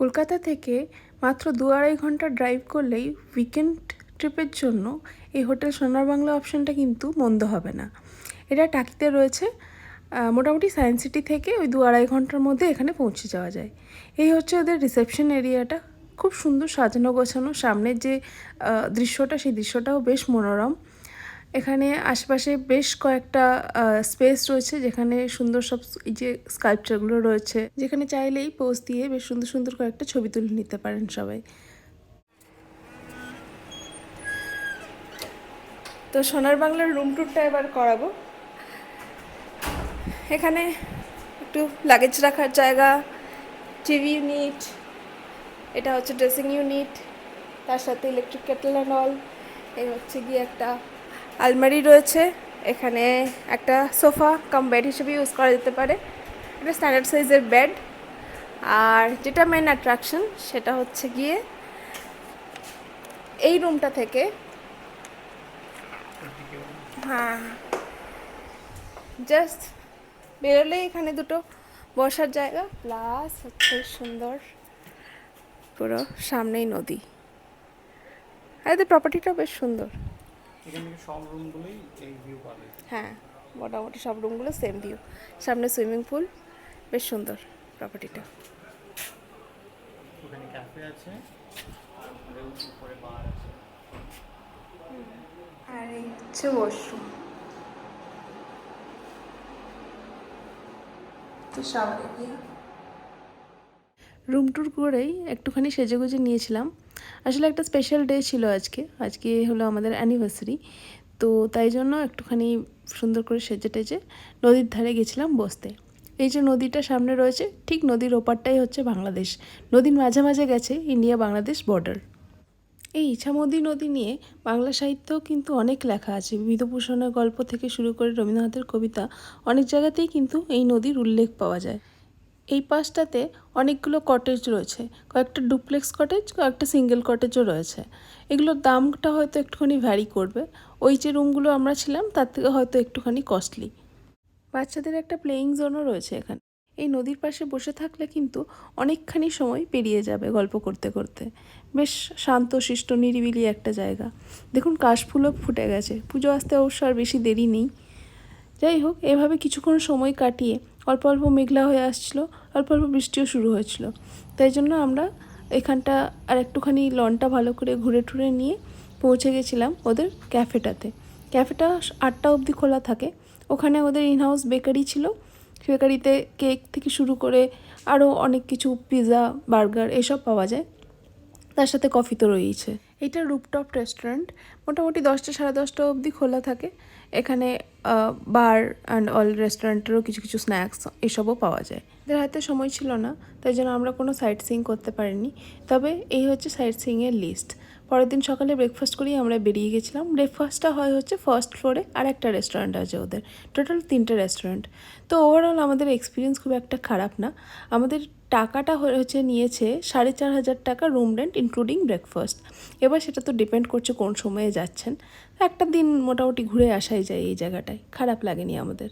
কলকাতা থেকে মাত্র দু আড়াই ঘণ্টা ড্রাইভ করলেই উইকেন্ড ট্রিপের জন্য এই হোটেল সোনার বাংলা অপশানটা কিন্তু মন্দ হবে না। এটা টাকিতে রয়েছে। মোটামুটি সায়েন্স সিটি থেকে ওই দু আড়াই ঘণ্টার মধ্যে এখানে পৌঁছে যাওয়া যায়। এই হচ্ছে ওদের রিসেপশন এরিয়াটা খুব সুন্দর সাজানো গোছানো। সামনের যে দৃশ্যটা, সেই দৃশ্যটাও বেশ মনোরম। এখানে আশেপাশে বেশ কয়েকটা স্পেস রয়েছে যেখানে সুন্দর সব এই যে স্কাল্পচারগুলো রয়েছে। যেখানে চাইলেই পোজ দিয়ে বেশ সুন্দর সুন্দর কয়েকটা ছবি তুলে নিতে পারেন সবাই। তো সোনার বাংলার রুম ট্যুরটা এবার করাবো। এখানে একটু লাগেজ রাখার জায়গা টিভি ইউনিট এটা হচ্ছে ড্রেসিং ইউনিট তার সাথে ইলেকট্রিক কেটেল অ্যান্ড অল এই হচ্ছে গিয়ে একটা আলমারি রয়েছে। এখানে একটা সোফা, কাম বেড হিসেবে ইউজ করা যেতে পারে। একটা স্ট্যান্ডার্ড সাইজের বেড। আর যেটা মেন অ্যাট্রাকশন সেটা হচ্ছে গিয়ে এই রুমটা থেকে হ্যাঁ জাস্ট বেরোলেই এখানে দুটো বসার জায়গা প্লাস হচ্ছে সুন্দর পুরো সামনেই নদী। আর এদের প্রপার্টিটা বেশ সুন্দর। এখান থেকে সব রুমগুলোই এই ভিউ পাবে। হ্যাঁ মোটামুটি সব রুমগুলো সেম ভিউ সামনে সুইমিং পুল বেশ সুন্দর প্রপার্টিটা ওখানে ক্যাফে আছে আর উপরে বার আছে। আর এই হচ্ছে ওয়াশরুম তো শাওয়ারে গিয়ে রুম ট্যুর করেই একটুখানি সেজেগুজে নিয়েছিলাম। আসলে একটা স্পেশাল ডে ছিল আজকে। আজকে হলো আমাদের অ্যানিভার্সারি তো তাই জন্য একটুখানি সুন্দর করে সেজে টেজে নদীর ধারে গেছিলাম বসতে। এই যে নদীটা সামনে রয়েছে, ঠিক নদীর ওপারটাই হচ্ছে বাংলাদেশ। নদীর মাঝে মাঝে গেছে ইন্ডিয়া বাংলাদেশ বর্ডার এই ইছামদী নদী নিয়ে বাংলা সাহিত্যেও কিন্তু অনেক লেখা আছে। বিভূতিভূষণের গল্প থেকে শুরু করে রবীন্দ্রনাথের কবিতা অনেক জায়গাতেই কিন্তু এই নদীর উল্লেখ পাওয়া যায়। এই পাশটাতে অনেকগুলো কটেজ রয়েছে। কয়েকটা ডুপ্লেক্স কটেজ কয়েকটা সিঙ্গেল কটেজও রয়েছে। এগুলোর দামটা হয়তো একটুখানি ভ্যারি করবে। ওই যে রুমগুলো আমরা ছিলাম, তার থেকে হয়তো একটুখানি কস্টলি বাচ্চাদের একটা প্লেয়িং জোনও রয়েছে এখানে। এই নদীর পাশে বসে থাকলে কিন্তু অনেকখানি সময় পেরিয়ে যাবে গল্প করতে করতে। বেশ শান্ত শিষ্ট নিরিবিলি একটা জায়গা। দেখুন কাশফুলও ফুটে গেছে। পুজো আসতে অবশ্য আর বেশি দেরি নেই। যাই হোক, এভাবে কিছুক্ষণ সময় কাটিয়ে অল্প অল্প মেঘলা হয়ে আসছিল, অল্প অল্প বৃষ্টিও শুরু হয়েছিল। তাই জন্য আমরা এখানটা আর একটুখানি লনটা ভালো করে ঘুরে টুরে নিয়ে পৌঁছে গেছিলাম ওদের ক্যাফেটাতে। ক্যাফেটা আটটা অবধি খোলা থাকে। ওখানে ওদের ইনহাউস বেকারি ছিল। বেকারিতে কেক থেকে শুরু করে আরও অনেক কিছু পিৎজা বার্গার এসব পাওয়া যায়। তার সাথে কফি তো রয়েছে এটা রুপটপ রেস্টুরেন্ট। মোটামুটি দশটা সাড়ে দশটা অবধি খোলা থাকে। এখানে বার অ্যান্ড অল রেস্টুরেন্টেরও কিছু কিছু স্ন্যাক্স এসবও পাওয়া যায়। এদের হাতে সময় ছিল না, তাই জন্য আমরা কোনো সাইট সিং করতে পারিনি। তবে এই হচ্ছে সাইট সিংয়ের লিস্ট। পরের দিন সকালে ব্রেকফাস্ট করেই আমরা বেরিয়ে গেছিলাম। ব্রেকফাস্টটা হয় হচ্ছে ফার্স্ট ফ্লোরে আর একটা রেস্টুরেন্ট আছে ওদের। টোটাল তিনটে রেস্টুরেন্ট তো ওভারঅল আমাদের এক্সপিরিয়েন্স খুব একটা খারাপ না। আমাদের টাকাটা হচ্ছে নিয়েছে সাড়ে চার হাজার টাকা রুম রেন্ট ইনক্লুডিং ব্রেকফাস্ট এবার সেটা তো ডিপেন্ড করছে কোন সময়ে যাচ্ছেন। একটা দিন মোটামুটি ঘুরে আসাই যায় এই জায়গাটায়। খারাপ লাগেনি আমাদের।